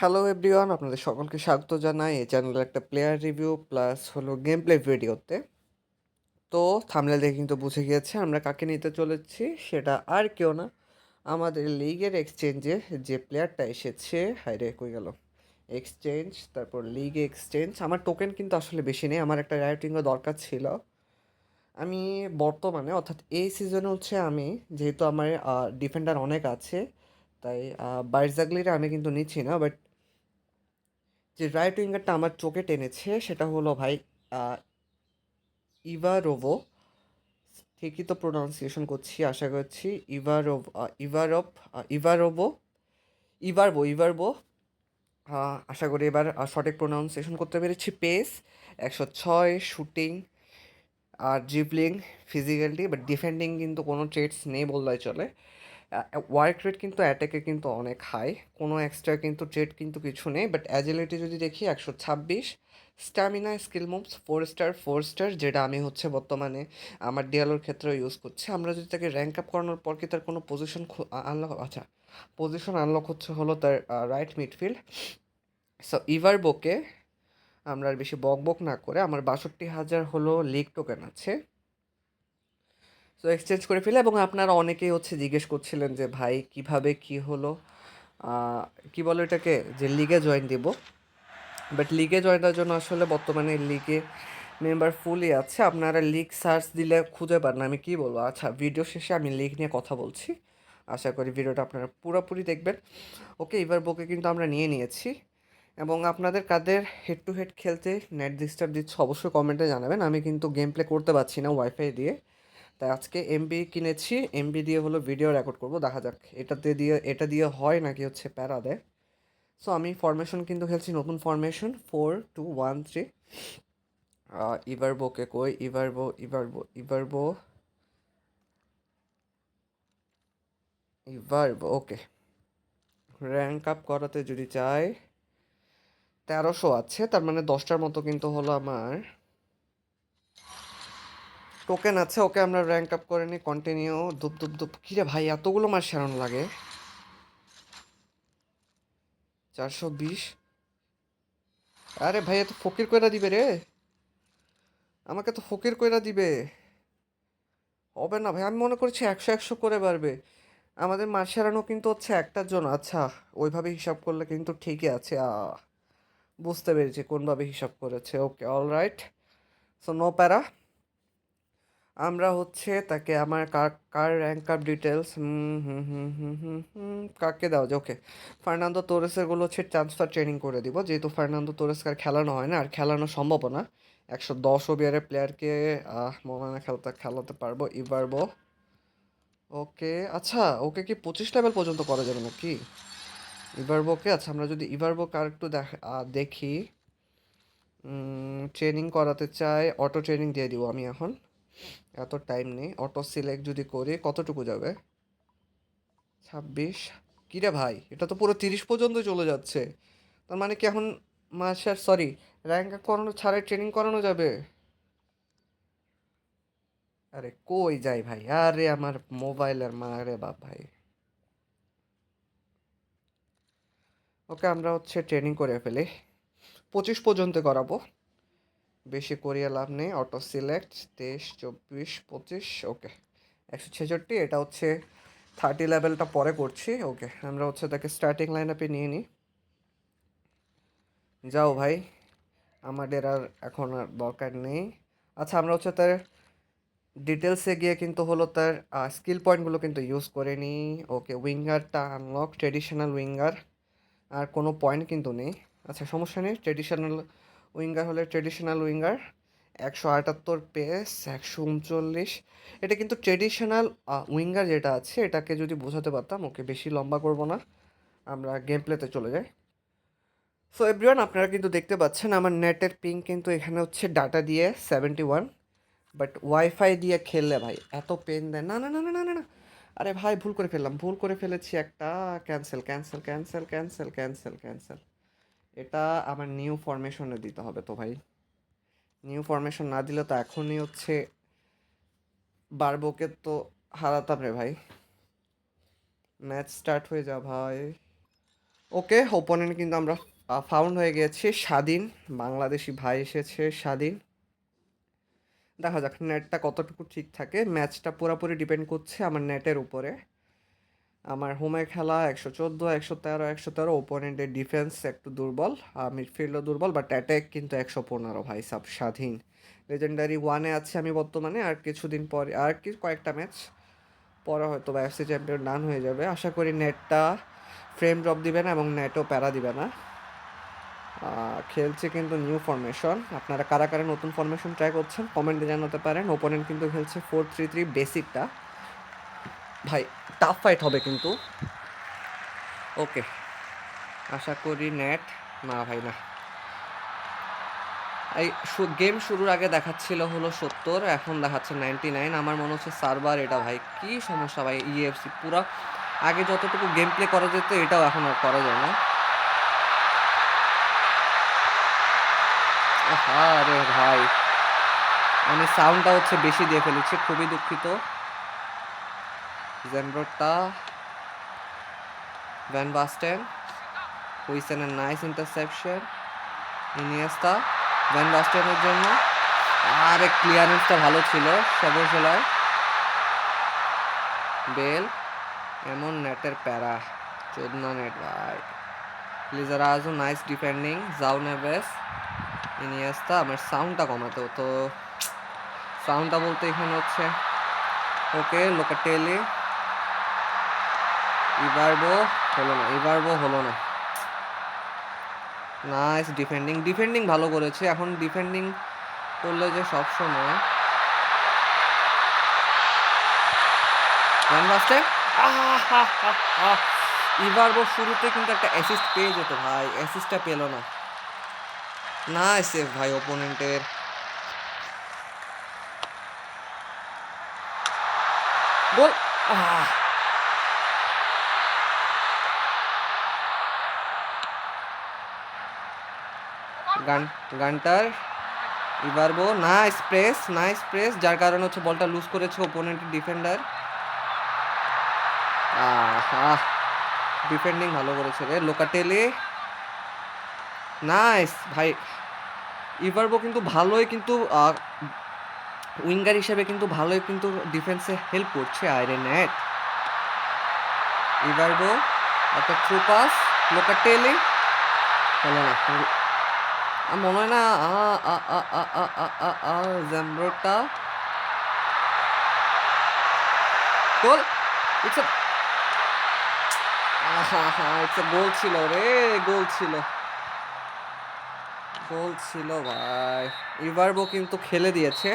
Hello everyone আপনাদের সকলকে স্বাগত জানাই। এই চ্যানেলের একটা প্লেয়ার রিভিউ প্লাস হলো গেম প্লে ভিডিওতে তো থামলে দেখে কিন্তু বুঝে গিয়েছে আমরা কাকে নিতে চলেছি, সেটা আর কেউ না। আমাদের লিগের এক্সচেঞ্জে যে প্লেয়ারটা এসেছে হাইরে কই গেল? এক্সচেঞ্জ তারপর লিগ এক্সচেঞ্জ আমার টোকেন কিন্তু আসলে বেশি নেই, আমার একটা রাইটিংও দরকার ছিল। আমি বর্তমানে, অর্থাৎ এই সিজনে হচ্ছে আমি, যেহেতু আমার ডিফেন্ডার অনেক আছে, তাই বাইরজাগলিরা আমি কিন্তু নিচ্ছি না বাট যে রাইট উইঙ্গারটা আমার চোখে টেনেছে সেটা হলো ভাই ইভারোভো। ঠিকই তো প্রোনাউন্সিয়েশন করছি, আশা করছি ইভারোভ ইভারোভ ইভারোভো, ইভারবো ইভারবো। আশা করি এবার সঠিক প্রোনাউন্সিয়েশন করতে পেরেছি। পেস, একশো ছয়, শুটিং, আর ড্রিবলিং ফিজিক্যালি বাট ডিফেন্ডিং কিন্তু কোনো ট্রেডস নেই বললেই চলে। ওয়ার্ক রেট কিন্তু অ্যাটাকে কিন্তু অনেক হাই কোনো এক্সট্রা কিন্তু ট্রেড কিন্তু কিছু নেই বাট অ্যাজিলিটি যদি দেখি একশো ছাব্বিশ stamina skill moves four star four star যেটা আমি হচ্ছে বর্তমানে আমার ডিয়ালোর ক্ষেত্রে ইউজ করছি। আমরা যদি তাকে র্যাঙ্ক আপ করানোর পর কি তার কোনো পজিশন আনলক আচ্ছা পজিশন আনলক হচ্ছে হলো তার রাইট মিডফিল্ড সো ইভার বোকে আমরা আর বেশি বক বক না করে, আমার বাষট্টি হাজার হলো লিগ টোকেন আছে। সো এক্সচেঞ্জ করে ফেলে এবং আপনারা অনেকেই হচ্ছে জিজ্ঞেস করছিলেন যে, ভাই, কীভাবে কি হলো? কি বলো এটাকে যে লিগে জয়েন দিব। বাট লিগে জয়েন দেওয়ার জন্য আসলে বর্তমানে লিগে মেম্বার ফুলই আছে। আপনারা লিগ সার্চ দিলে খুঁজে পান না। আমি কি বলব? আচ্ছা ভিডিও শেষে আমি লিগ নিয়ে কথা বলছি। আশা করি ভিডিওটা আপনারা পুরোপুরি দেখবেন। ওকে, এবার বুকে কিন্তু আমরা নিয়ে নিয়েছি। এবং আপনাদের কাদের হেড টু হেড খেলতে নেট ডিস্টার্ব দিচ্ছে অবশ্যই কমেন্টে জানাবেন। আমি কিন্তু গেম প্লে করতে পারছি না ওয়াইফাই দিয়ে। তাই আজকে এমবি কিনেছি। এমবি দিয়ে হলো ভিডিও রেকর্ড করব, দেখা যাক। এটাতে দিয়ে, এটা দিয়ে হয় নাকি হচ্ছে প্যারা দেয়। সো আমি ফরমেশন কিন্তু খেলছি, নতুন formation four two one three ইভারবোকে কই ইভারবো ইভারবো ইভারবো ইভারবো ওকে। র্যাঙ্ক আপ করাতে যদি চাই, তেরোশো আছে, তার মানে দশটার মতো কিন্তু হলো আমার টোকেন আছে, ওকে আমরা র্যাঙ্ক আপ করে নিই কন্টিনিউ ধুপ দুপ ধুপ। কিরে ভাই, এতগুলো মাস সারানো লাগে? চারশো বিশ? আরে ভাই এত ফকির কইরা দিবে রে। আমাকে তো ফকির কইরা দিবে। হবে না ভাই, আমি মনে করছি একশো একশো করে বাড়বে। আমাদের মাস সারানো কিন্তু হচ্ছে একটার জন্য আচ্ছা ওইভাবে হিসাব করলে কিন্তু ঠিকই আছে। বুঝতে পেরেছি কোনভাবে হিসাব করেছে। Okay all right so no প্যারা আমরা হচ্ছে তাকে আমার কার কার rank up details hmm hmm hmm কাকে দেওয়া যায়? ওকে ফার্নান্দো তোরেসেরগুলো হচ্ছে ট্রান্সফার ট্রেনিং করে দিব। যেহেতু ফার্নান্দো তোরেসকে আর খেলানো হয় না, আর খেলানো সম্ভব না। একশো দশ ওভিয়ারের প্লেয়ারকে মনে হয় না খেলতে, খেলাতে পারব ইবারবো ওকে আচ্ছা ওকে কি পঁচিশ লেভেল পর্যন্ত করা যাবে নাকি? ইভারবোকে আচ্ছা আমরা যদি ইভারবোকে আর একটু দেখি ট্রেনিং করাতে চাই অটো ট্রেনিং দিয়ে দিব আমি এখন। এত টাইম নেই অটো সিলেক্ট যদি করি কতটুকু যাবে? ছাব্বিশ। কিরে ভাই? এটা তো পুরো তিরিশ পর্যন্ত চলে যাচ্ছে। তার মানে কি এখন মাসের সরি র্যাঙ্ক করানো ছাড়াই ট্রেনিং করানো যাবে? আরে কই যাই ভাই? আরে আমার মোবাইলের মা রে বাপ ভাই। ওকে আমরা হচ্ছে ট্রেনিং করে ফেলি। পঁচিশ পর্যন্ত করাবো। বেশি করিয়ে লাভ নেই। অটো সিলেক্ট তেইশ, চব্বিশ, পঁচিশ ওকে একশো ছেষট্টি, এটা হচ্ছে থার্টি লেভেলটা পরে করছি ওকে আমরা হচ্ছে তাকে স্টার্টিং লাইন আপে নিয়ে নিই। যাও ভাই, আমাদের আর এখন আর দরকার নেই। আচ্ছা আমরা হচ্ছে তার ডিটেলসে গিয়ে কিন্তু হলো তার স্কিল পয়েন্টগুলো কিন্তু ইউজ করে নিই। ওকে উইঙ্গারটা আনলক ট্রেডিশনাল উইঙ্গার আর কোনো পয়েন্ট কিন্তু নেই। আচ্ছা সমস্যা নেই ট্রেডিশনাল উইঙ্গার হলে ট্রেডিশনাল উইঙ্গার, একশো আটাত্তর পেস, একশো উনচল্লিশ। এটা কিন্তু ট্রেডিশনাল উইঙ্গার যেটা আছে, এটাকে যদি বোঝাতে পারতাম, ওকে বেশি লম্বা করব না। আমরা গেম প্লেতে চলে যাই। সো এভরিওয়ান আপনারা কিন্তু দেখতে পাচ্ছেন, আমার নেটের পিং কিন্তু এখানে হচ্ছে ডাটা দিয়ে সেভেন্টি ওয়ান বাট ওয়াইফাই দিয়ে খেললে ভাই, এত পেন দেয়। না না না না না না আরে ভাই, ভুল করে ফেললাম। ভুল করে ফেলেছি একটা। Cancel cancel cancel cancel cancel cancel এটা আমার নিউ ফরমেশনে দিতে হবে তো ভাই। নিউ ফরমেশন না দিলে তো এখনই হচ্ছে বারবোকে তো হারাতাম রে ভাই। ম্যাচ স্টার্ট হয়ে যা ভাই। ওকে ওপোনেন্ট কিন্তু আমরা ফাউন্ড হয়ে গেছি স্বাধীন। বাংলাদেশি ভাই এসেছে, স্বাধীন। দেখা যাক নেটটা কতটুকু ঠিক থাকে। ম্যাচটা পুরোপুরি ডিপেন্ড করছে আমার নেটের উপরে। আমার হোমে খেলা একশো চোদ্দ, একশো তেরো একশো তেরো ওপোনেন্টের ডিফেন্স একটু দুর্বল মিডফিল্ডও দুর্বল বাট অ্যাট্যাক কিন্তু একশো পনেরো ভাই, সাব স্বাধীন। লেজেন্ডারি ওয়ানে আছে আমি বর্তমানে, আর কিছুদিন পরে, আর কি কয়েকটা ম্যাচ পরে হয়তো বা এফসি চ্যাম্পিয়ন ডান হয়ে যাবে। আশা করি নেটটা ফ্রেম ড্রপ দিবে না এবং নেটও প্যারা দিবে না। খেলছে কিন্তু নিউ ফরমেশন আপনারা কারা কারা নতুন ফরমেশন ট্রাই করছেন কমেন্টে জানাতে পারেন। ওপোনেন্ট কিন্তু খেলছে ফোর থ্রি থ্রি বেসিকটা ভাই টাফ ফাইট হবে কিন্তু। ওকে আশা করি নেট না ভাই, না। এই গেম শুরুর আগে দেখাচ্ছিল হলো সত্তর, এখন দেখাচ্ছে নাইনটি নাইন আমার মনে হচ্ছে সার্ভার এটা ভাই, কি সমস্যা ভাই ইএফসি পুরা। আগে যতটুকু গেম প্লে করা যেত, এটাও এখন আর করা যায় না। আরে ভাই। আমি সাউন্ডটা হচ্ছে বেশি দিয়ে ফেলেছি, খুবই দুঃখিত। জেনব্রোটা ভ্যান বাস্টেন হুইসেন এর নাইস ইন্টারসেপশন ইনিয়েস্তা ভ্যান বাস্টেনের জন্য আরে ক্লিয়ারেন্সটা ভালো ছিল সবজলায় বেল, এমন নেটের প্যারা চোদনা নেট ভাই। লিজারাজও নাইস ডিফেন্ডিং জাউ নেভেস ইনিয়েস্তা আমার সাউন্ডটা কমাতে হতো সাউন্ডটা বলতে এখানে হচ্ছে। ওকে লোকাটেলি ইবারবো হলো না ইবারবো হলো না। নাইস ডিফেন্ডিং ডিফেন্ডিং ভালো করেছে। এখন ডিফেন্ডিং করলে যে সব সময়। রান বাস্টে ইবারবো শুরুতে কিন্তু একটা অ্যাসিস্ট পেয়ে যেত ভাই অ্যাসিস্টটা পেল না। না সেফ ভাই ওপোনেন্টের গোল আহ। গান, গানটার। Ibarbo nice press nice press যার কারণে হচ্ছে বলটা লুজ করেছে ওপোনেন্টের ডিফেন্ডার আহা ডিফেন্ডিং ভালো করেছে রে লোকাটেলে নাইস ভাই। ইভারবো কিন্তু ভালোই কিন্তু উইঙ্গার হিসেবে কিন্তু ভালোই কিন্তু ডিফেন্সে হেল্প করছে আয়রে নেট ইভারবো একটা থ্রু পাস লোকাটেলে হলো না। মনে হয় না জ্যামরোডটা গোল! ইটস ইটস গোল ছিল রে, গোল ছিল। গোল ছিল, ভাই। ইভারবো কিন্তু খেলে দিয়েছে।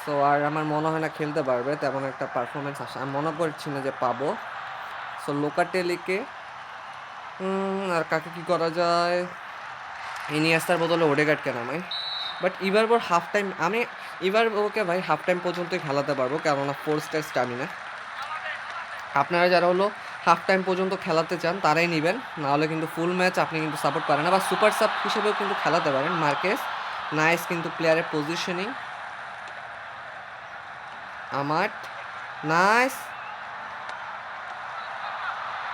সো আর আমার মনে হয় না খেলতে পারবে, তেমন একটা পারফরমেন্স আসে আমি মনে করছি না যে পাবো। সো লোকাটেলিকে আর কাকে কি করা যায়? ইনিয়াস্তার বদলে ওডেগার্ড কেন আমি বাট এবার ওর হাফ টাইম আমি এবার ওকে ভাই হাফ টাইম পর্যন্তই খেলাতে পারব, কেননা ফোর স্টার স্টামিনা আপনারা যারা হলো হাফ টাইম পর্যন্ত খেলাতে চান, তারাই নেবেন। নাহলে কিন্তু ফুল ম্যাচ আপনি কিন্তু সাপোর্ট পারেন বা সুপার সাপ হিসেবেও কিন্তু খেলাতে পারেন। মার্কেস, নাইস কিন্তু প্লেয়ারের পজিশনিং আমার নাইস।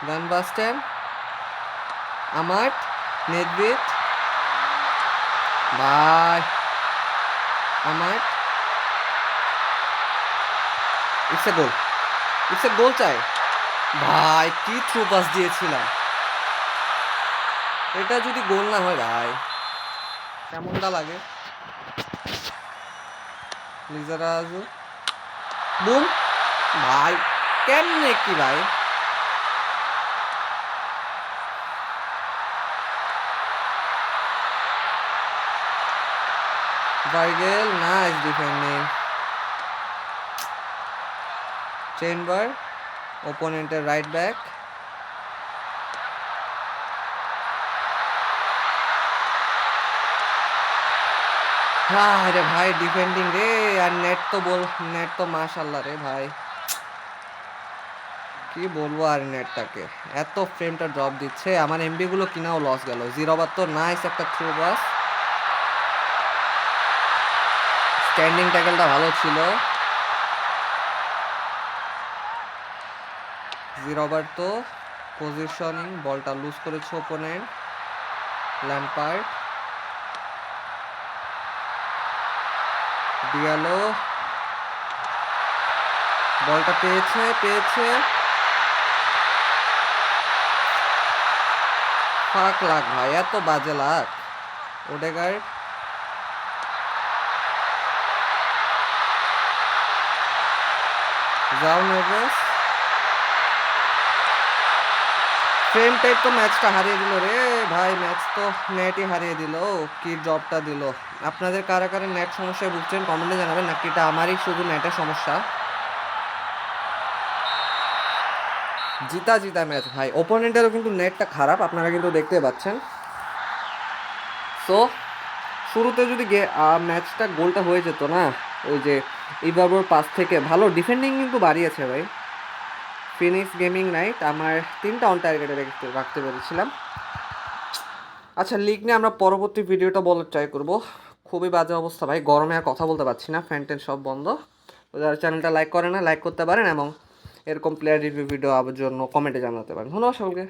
গান বাস্টেন আমার নেটবিট বাই আমার it's a goal it's a goal চাই ভাই, কি থ্রু পাস দিয়েছিলাম। এটা যদি গোল না হয়, ভাই, কেমনটা লাগে? লিজারাজু বুম ভাই, কেমনে কি ভাই? Weigel, nice defending. Chamber, opponenটের রাইট ব্যাক রে ভাই ডিফেন্ডিং রে আর নেট তো বল নেট তো মাশাল্লাহ রে ভাই। কি বলব আর নেটটাকে এত ফ্রেমটা ড্রপ দিচ্ছে আমার এমবি গুলো কিনাও লস গেল। জিরো বার তো নাইস একটা থ্রু বাস স্ট্যান্ডিং ট্যাকেলটা ভালো ছিল। জিরো ওভার তো পজিশনিং বলটা লুজ করেছে ওপোনেন্ট ল্যাম্পার্ড। ডিয়ালো। বলটা পেয়েছে পেয়েছে। ফাঁক লাগ ভাই, এত বাজে লাগ। ওডেগার্ড যাও নেভেস ফ্রেম টাইপ তো ম্যাচটা হারিয়ে দিল রে। ভাই ম্যাচ তো নেটই হারিয়ে দিল। কি জবটা দিল। আপনাদের কারা কারা নেট সমস্যায় ভুগছেন কমেন্টে জানাবেন। নাকি এটা আমারই শুধু নেটের সমস্যা? জিতা জিতা ম্যাচ ভাই ওপোনেন্টেরও কিন্তু নেটটা খারাপ। আপনারা কিন্তু দেখতে পাচ্ছেন। সো শুরুতে যদি ম্যাচটা গোলটা হয়ে যেত না, ওই যে ইভাবোর পাস থেকে ভালো ডিফেন্ডিং কিন্তু বাড়িয়েছে ভাই। ফিনিক্স গেমিং নাইট আমার তিনটা অন টার্গেটে রেখে রাখতে পেরেছিলাম। আচ্ছা লিগ নিয়ে আমরা পরবর্তী ভিডিওটা বলার ট্রাই করব। খুবই বাজে অবস্থা ভাই, গরমে আর কথা বলতে পারছি না ফ্যান ট্যান সব বন্ধ। যারা চ্যানেলটা লাইক করে না লাইক করতে পারেন এবং এরকম প্লেয়ার রিভিউ ভিডিও আবার জন্য কমেন্টে জানাতে পারেন। ধন্যবাদ সকলকে।